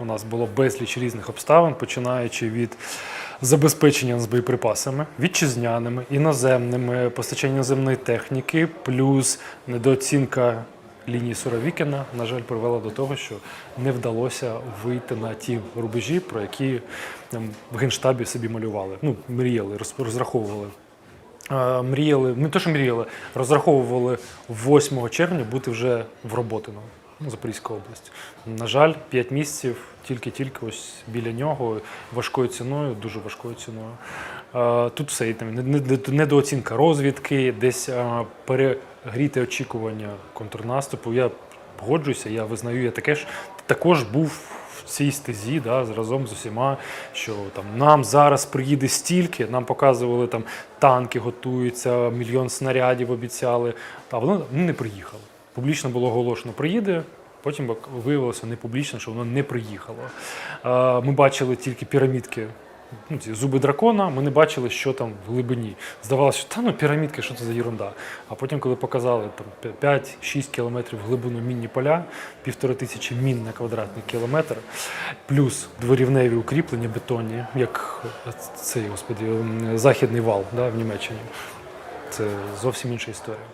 У нас було безліч різних обставин, починаючи від забезпечення нас боєприпасами, вітчизняними, іноземними, постачання іноземної техніки, плюс недооцінка лінії Суровікіна, на жаль, привела до того, що не вдалося вийти на ті рубежі, про які там, в генштабі собі малювали. Ну, мріяли, розраховували. Е, Мріяли, не те, що мріяли, розраховували 8 червня бути вже в Роботино, Запорізька область. На жаль, 5 місяців тільки-тільки ось біля нього важкою ціною, дуже важкою ціною. Тут все там не- не- недооцінка розвідки, десь перегріте очікування контрнаступу. Я погоджуюся, я визнаю, я таке ж також був в цій стезі, да, разом з усіма, що там нам зараз приїде стільки, нам показували там танки готуються, мільйон снарядів обіцяли. А воно ну, не приїхало. Публічно було оголошено, приїде. Потім виявилося не публічно, що воно не приїхало. Ми бачили тільки пірамідки, ну, ці зуби дракона, ми не бачили, що там в глибині. Здавалося, що та ну пірамідки, що це за ерунда. А потім, коли показали там 5-6 кілометрів глибину мінні поля, півтори тисячі мін на квадратний кілометр, плюс дворівневі укріплення бетонні, як цей господи, західний вал да, в Німеччині. Це зовсім інша історія.